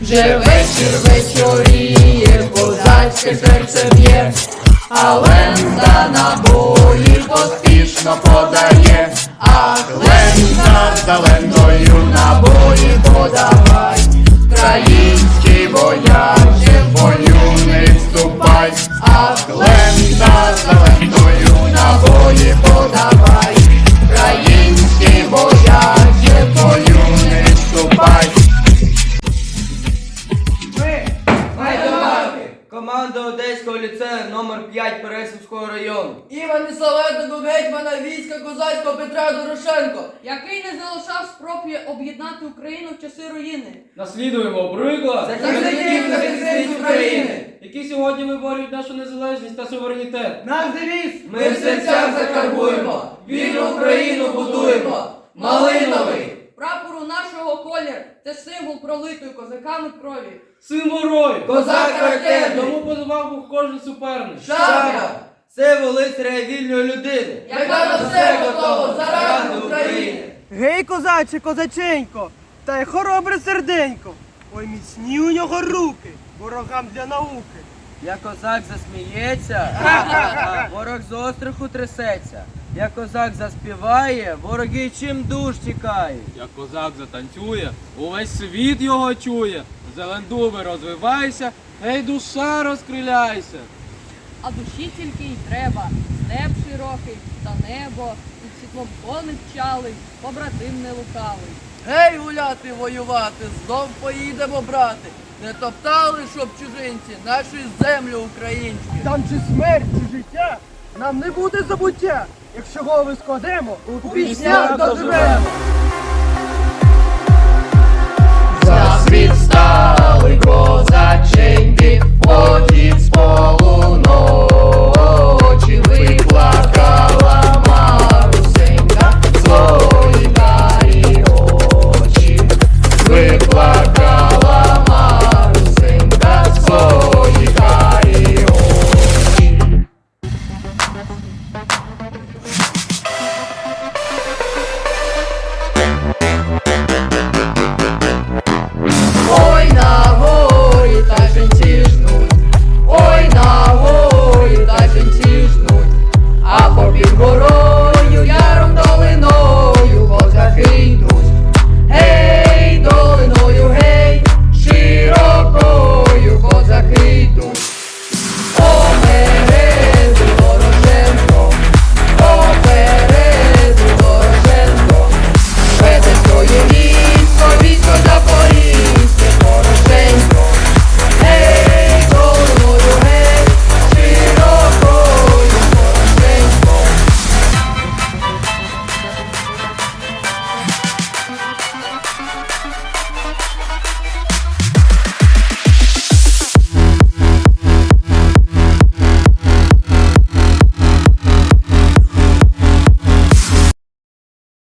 Вже вечір вечоріє, козацьке серце б'є, а лента набої поспішно подає, ах, лента за Номер 5 Пересівського району. Іван Славетного гетьмана війська козацького Петра Дорошенко. який не залишав спробі об'єднати Україну в часи руїни. Наслідуємо приклад, Захисників захисниць України. які сьогодні виборюють нашу незалежність та суверенітет. Наш девіз. Ми в серцях закарбуємо, вільну Україну будуємо. Малиновий! Прапор у нашого колір це символ пролитої козаками крові. Рою! Козак ракетний! Тому позивав був кожен суперник. Шабля. Символ лицаря вільної людини. Яка на все готова заради України. Гей, козаче, козаченько, та й хоробре серденько. Ой, міцні у нього руки, ворогам для науки. Як козак засміється, ворог з остраху трясеться. Як козак заспіває, вороги чим душ тікають. Як козак затанцює, увесь світ його чує. Зелендуби розвивайся, гей, душа розкриляйся. А душі тільки й треба. Степ широкий та небо, і світлом кони пчали, побратим не лукавий. Гей, гуляти, воювати, знов поїдемо брати. Не топтали, щоб чужинці, нашу землю українську. Там чи смерть, чи життя, нам не буде забуття, якщо голови складемо, у піснях доживемо. За світ стали